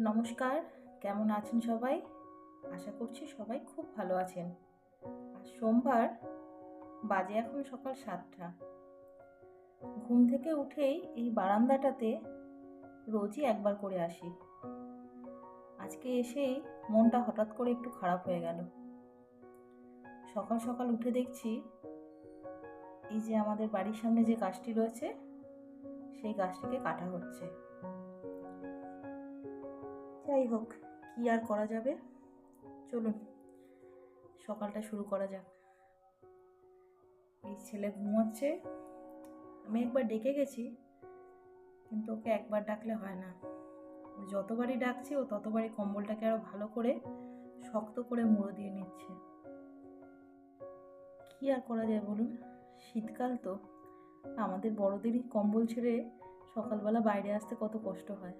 নমস্কার, কেমন আছেন সবাই? আশা করছি সবাই খুব ভালো আছেন। সোমবার, বাজে এখন সকাল সাতটা। ঘুম থেকে উঠেই এই বারান্দাটাতে রোজই একবার করে আসি। আজকে এসেই মনটা হঠাৎ করে একটু খারাপ হয়ে গেল। সকাল সকাল উঠে দেখছি, এই যে আমাদের বাড়ির সামনে যে গাছটি রয়েছে, সেই গাছটিকে কাটা হচ্ছে। যাই হোক, কি আর করা যাবে? চলুন, সকালটা শুরু করা যাক। এই ছেলে ঘুমাচ্ছে। আমি একবার ডেকে গেছি, কিন্তু ওকে একবার ডাকলে হয় না। যতবারই ডাকছি, ও ততবারই কম্বলটাকে আরও ভালো করে শক্ত করে মুড়ো দিয়ে নিচ্ছে। কি আর করা যায় বলুন? শীতকাল তো। আমাদের বড়দেরই কম্বল ছেড়ে সকালবেলা বাইরে আসতে কত কষ্ট হয়।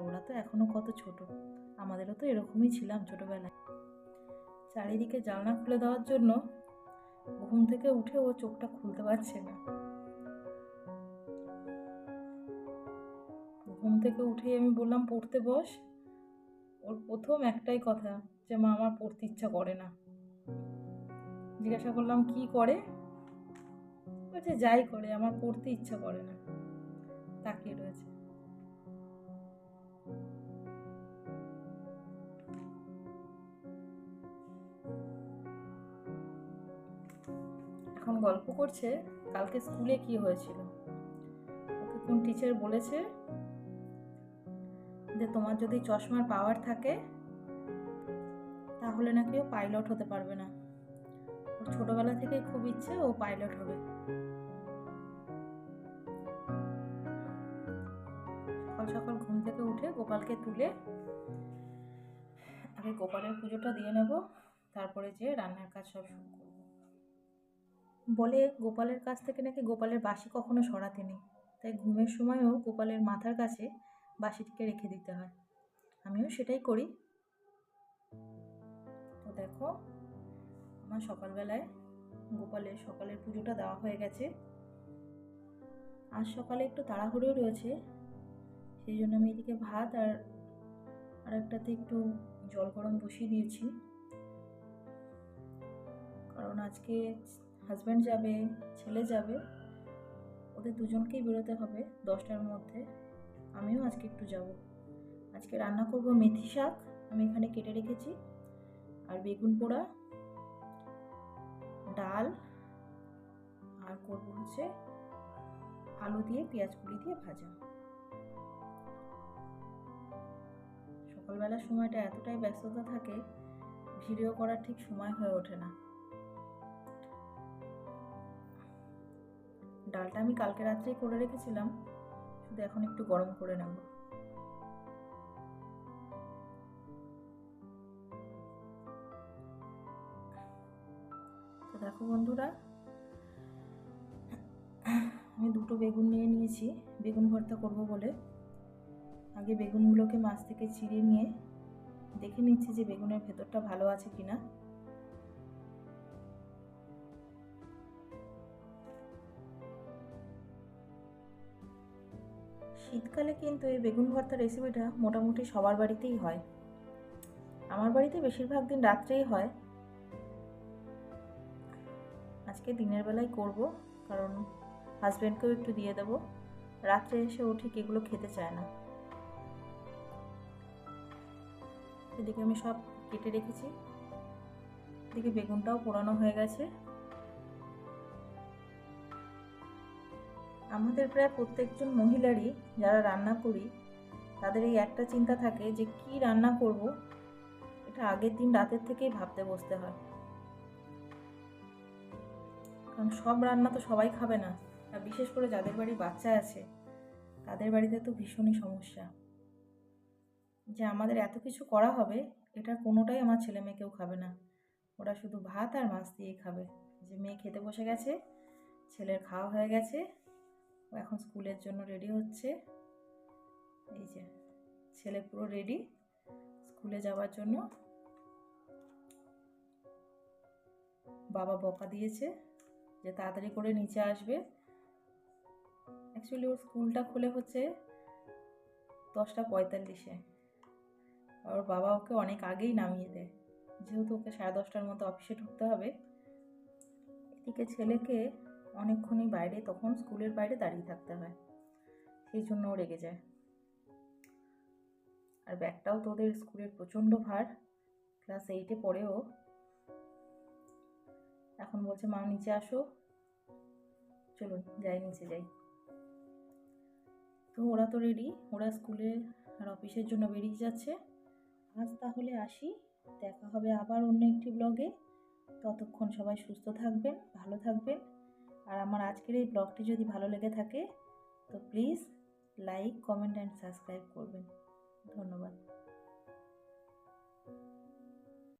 ওরা তো এখনও কত ছোট। আমাদেরও তো এরকমই ছিলাম ছোটোবেলায়। চারিদিকে জানলা খুলে দেওয়ার জন্য ঘুম থেকে উঠে ও চোখটা খুলতে পারছে না। ঘুম থেকে উঠেই আমি বললাম, পড়তে বস। ওর প্রথম একটাই কথা যে, মা, আমার পড়তে ইচ্ছা করে না। জিজ্ঞাসা করলাম, কি করে? বলছে, যাই করে, আমার পড়তে ইচ্ছা করে না। তাকিয়ে রয়েছে। এখন গল্প করছে কালকে স্কুলে কি হয়েছিল। ওকে কোন টিচার বলেছে যে তোমার যদি চশমার পাওয়ার থাকে, তাহলে নাকি ও পাইলট হতে পারবে না। ওর ছোটবেলা থেকে খুব ইচ্ছে ও পাইলট হবে। সকাল সকাল ঘুম থেকে উঠে গোপালকে তুলে আগে গোপালের পুজোটা দিয়ে নেব, তারপরে যে রান্নার কাজ সব শুরু বলে গোপালের কাছ থেকে নাকি গোপালের বাসি কখনো সরাতে নেই। তাই ঘুমের সময়ও গোপালের মাথার কাছে বাসিটিকে রেখে দিতে হয়। আমিও সেটাই করি। তো দেখো, আমার সকালবেলায় গোপালের সকালের পুজোটা দেওয়া হয়ে গেছে। আজ সকালে একটু তাড়াহুড়ো রয়েছে। সেই জন্য আমি এদিকে ভাত আর আর একটাতে একটু জল গরম বসিয়ে দিয়েছি। কারণ আজকে হাজব্যান্ড যাবে, ছেলে যাবে, ওদের দুজনকেই বেরোতে হবে দশটার মধ্যে। আমিও আজকে একটু যাব। আজকে রান্না করব মেথি শাক, আমি এখানে কেটে রেখেছি। আর বেগুন পোড়া, ডাল, আর করব হচ্ছে আলু দিয়ে, পেঁয়াজ কুলি দিয়ে ভাজা। সকালবেলার সময়টা এতটাই ব্যস্ততা থাকে, ভিডিও করার ঠিক সময় হয়ে ওঠে না। ডালটা আমি কালকে রাত্রেই করে রেখেছিলাম। শুধু এখন একটু গরম করে নেব। দেখো বন্ধুরা, আমি দুটো বেগুন নিয়ে নিয়েছি। বেগুন ভর্তা করব বলে। আগে বেগুনগুলোকে মাছ থেকে চিড়ে নিয়ে দেখে নিচ্ছি যে বেগুনের ভেতরটা ভালো আছে কিনা। শীতকালে কিন্তু এই বেগুন ভর্তা রেসিপিটা মোটামুটি সবার বাড়িতেই হয়। আমার বাড়িতে বেশিরভাগ দিন রাত্রেই হয়। আজকে দিনের বেলায় করব, কারণ হাজব্যান্ডকেও একটু দিয়ে দেবো। রাত্রে এসে ও ঠিক এগুলো খেতে চায় না। এদিকে আমি সব কেটে রেখেছি। এদিকে বেগুনটাও পোড়ানো হয়ে গেছে। আমাদের প্রায় প্রত্যেকজন মহিলারই যারা রান্না করি, তাদের এই একটা চিন্তা থাকে যে কি রান্না করব? এটা আগের দিন রাতের থেকেই ভাবতে বসতে হয়। কারণ সব রান্না তো সবাই খাবে না। আর বিশেষ করে যাদের বাড়ি বাচ্চা আছে, তাদের বাড়িতে তো ভীষণই সমস্যা। যে আমাদের এত কিছু করা হবে, এটা কোনোটাই আমার ছেলে মেয়ে কেউ খাবে না। ওরা শুধু ভাত আর মাছ দিয়েই খাবে। যে মেয়ে খেতে বসে গেছে, ছেলের খাওয়া হয়ে গেছে ও এখন স্কুলের জন্য রেডি হচ্ছে। এই যে, ছেলে পুরো রেডি স্কুলে যাওয়ার জন্য। বাবা বকা দিয়েছে যে তাড়াতাড়ি করে নিচে আসবে। অ্যাকচুয়ালি ওর স্কুলটা খুলে হচ্ছে দশটা পঁয়তাল্লিশে। ওর বাবা ওকে অনেক আগেই নামিয়ে দেয়। যেহেতু ওকে সাড়ে দশটার মতো অফিসে ঢুকতে হবে। এদিকে ছেলেকে অনেকক্ষণই বাইরে, তখন স্কুলের বাইরে দাঁড়িয়ে থাকতে হয়। সেই জন্য ও রেগে যায়। আর ব্যাগটাও তো ওদের স্কুলের প্রচণ্ড ভার। ক্লাস এইটে পড়েও এখন বলছে, মা, নিচে আসো। চলুন, যাই, নিচে যাই। তো ওরা তো রেডি ওরা স্কুলে আর অফিসের জন্য বেরিয়ে যাচ্ছে। আজ তাহলে আসি। দেখা হবে আবার অন্য একটি ব্লগে ততক্ষণ সবাই সুস্থ থাকবেন, ভালো থাকবেন। আর আমার আজকের এই ব্লগটি যদি ভালো লেগে থাকে, তো please like comment and subscribe করবেন। ধন্যবাদ।